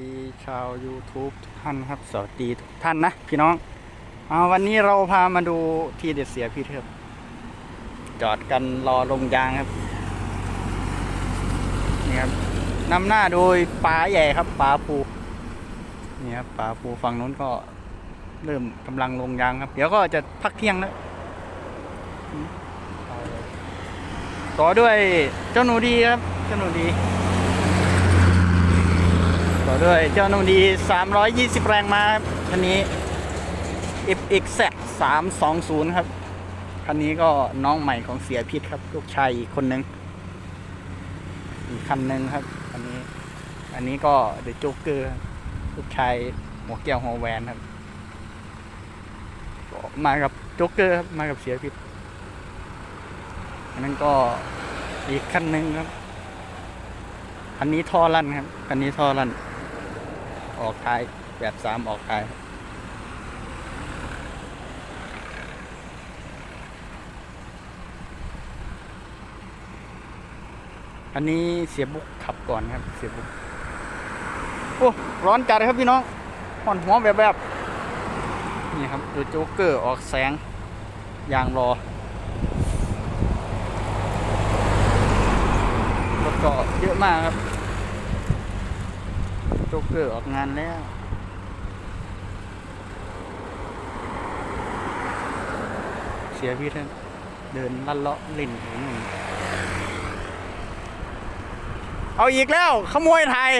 ดีชาว YouTube ทุกท่านครับ สวัสดีทุกท่านนะ พี่น้องเอาวันนี้เราพามาดูที่เด็ดเสียพี่เทิบจอดกันรอลงยางครับนี่ครับนำหน้าโดยป๋าใหญ่ครับป๋าภูนี่ครับป๋าภูฝั่งนู้นก็เริ่มกำลังลงยางครับ เดี๋ยวก็จะพักเที่ยงแล้วต่อด้วยเจ้าหนูดีครับ เจ้าหนูดี ต่อด้วยเจ้าหนูดี 320 แรงมาครับคันนี้ FX Z 320 ครับ คันนี้ก็น้องใหม่ของเสียพิษครับ ลูกชายอีกคนนึงอีกคันหนึ่งครับอันนี้ อันนี้ก็เดอะโจ๊กเกอร์ลูกชายหัวแก้วหัวแหวนครับ มากับโจ๊กเกอร์ครับมากับเสียพิษอันนั้นก็อีกคันหนึ่งครับคันนี้ท่อลั่นครับคันนี้ท่อลั่น ออกท้าย แบบสามออกท้ายอันนี้เสียบุกขับก่อนครับเสียบุกโอ้ร้อนจัดเลยครับพี่น้องห่อนหัวแบบแบบนี่ครับดูโจ๊กเกอร์ออกแสงยางรอรถก็เยอะมากครับ โจ๊กเกอร์ออกงานแล้วเสียพี่ท่านเดินลัดเลาะเล่นอยู่นู่นเอาอีกแล้วขโมยไทย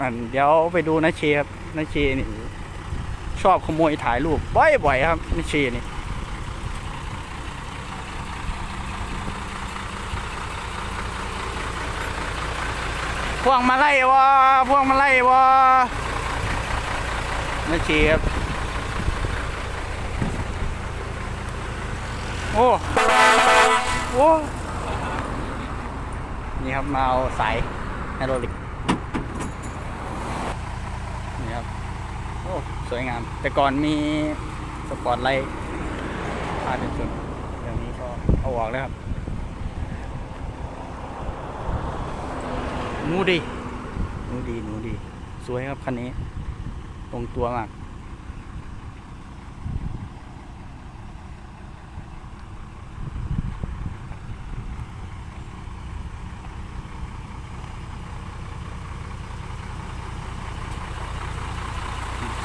อันเดี๋ยวไปดูนะเชครับนะเชนี่ชอบขโมยถ่ายรูปบ่อยๆครับนะเชนี่ พวงมาไล่วะพวงมาไล่วะนะเชครับโอ้โอ้นี่ครับมาเอาสายไฮโดรลิกนี่ครับโอ้สวยงาม แต่ก่อนมีสปอร์ตไลท์พาดเป็นส่วนเดี๋ยวนี้ก็เอาออกแล้วครับ นูดีหนูดีหนูดี สวยครับคันนี้ตรงตัวมาก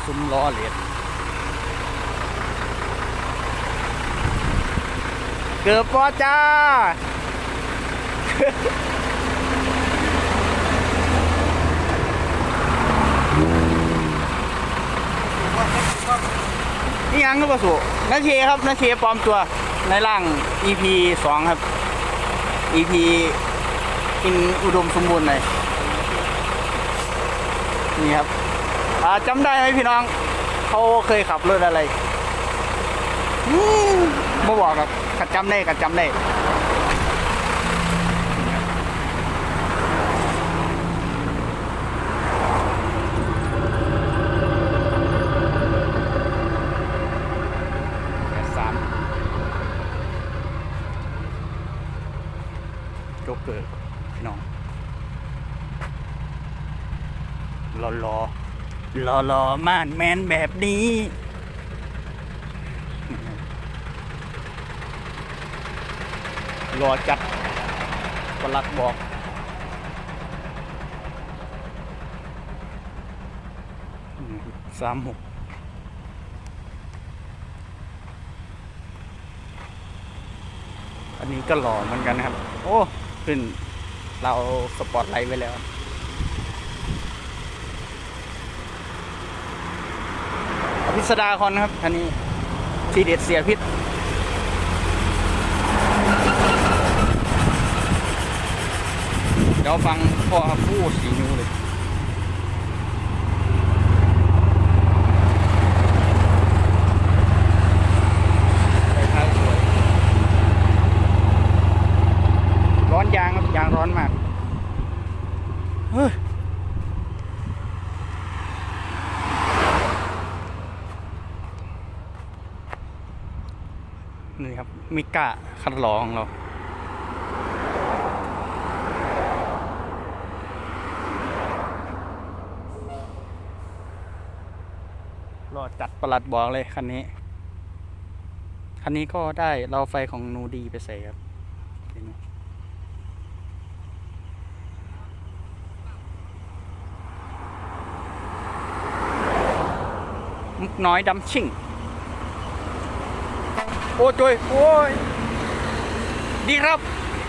ซุ้มล้อเหรียญเกือบพอจ้า ยังก็ประสูนาเคครับนาเชปลอมตัวในร่าง EP สองครับ EP กินอุดมสมบูรณ์หน่อยนี่ครับอ่าจำได้ไหมพี่น้อง เขาเคยขับรถอะไรไม่บอกครับกัดจำได้กัดจำได้แปดสามโจ๊ก เกอร์พี่น้องรอรอรอรอม่านแมนแบบนี้รอจัดก็รักบอกสามหกอันนี้ก็หล่อเหมือนกันนะครับ โอ้ ขึ้น เราสปอร์ตไลท์ไว้แล้วพิสดาคอนครับคันนี้ทีเด็ดเสียพิษเดี๋ยวฟังพ่อพูดสีนิ้วเลยใส่ท้ายสวย ร้อนยางครับยางร้อนมากเฮ้ยนี่ครับ มิกะคันลอของเรา รอจัดประหลัดบอกเลยคันนี้ คันนี้ก็ได้เราไฟของนูดีไปใส่ครับเห็นไหม มุกน้อยดำชิ่ง โอ้จอยโอ้ย ดีครับ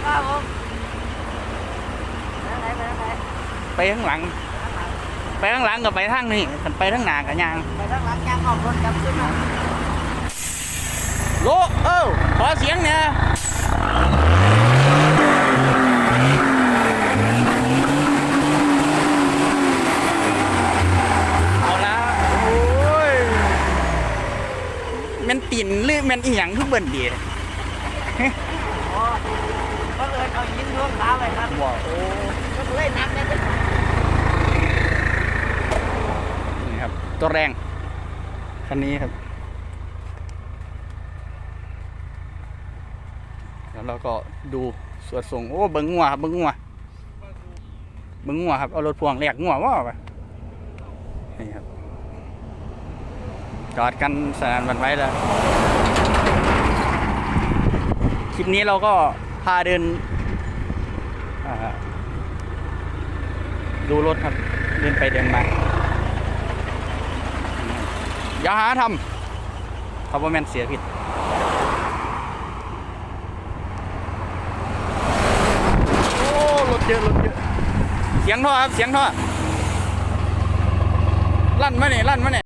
ครับผมไปทางไหนไปทางไหนไปข้างหลัง ไปข้างหลังกับไปทางนี้ขันไปทางหน้ากับยาง ไปทางหลังยางออกรถกลับขึ้นมาโลเออขอเสียงเนี่ยเอาละโอ้ยแมัน ติ่นหรือแมันอีหยังคือเบิ่นดีโอ้ก็เลยเอายิงดวงตาไปครับว้าโอ้ก็เลยนับได้เป็นนี่ครับ ตัวแรง คันนี้ครับ แล้วเราก็ดูสวดส่งโอ้เบิ้งงัวครับเบิ้งงัวเบิ้งงัวครับ เอารถพ่วงแลกงัวว่าไปนี่ครับ จอดกันสนานวันไว้แล้ว คลิปนี้เราก็พาเดินดูรถครับ เดินไปเดินมาอย่าหาทำเขาบ่แม่นเสียผิดโอ้รถเยอะรถเยอะเสียงท่อครับ เสียงท่อลั่นมาเนี่ยลั่นมาเนี่ย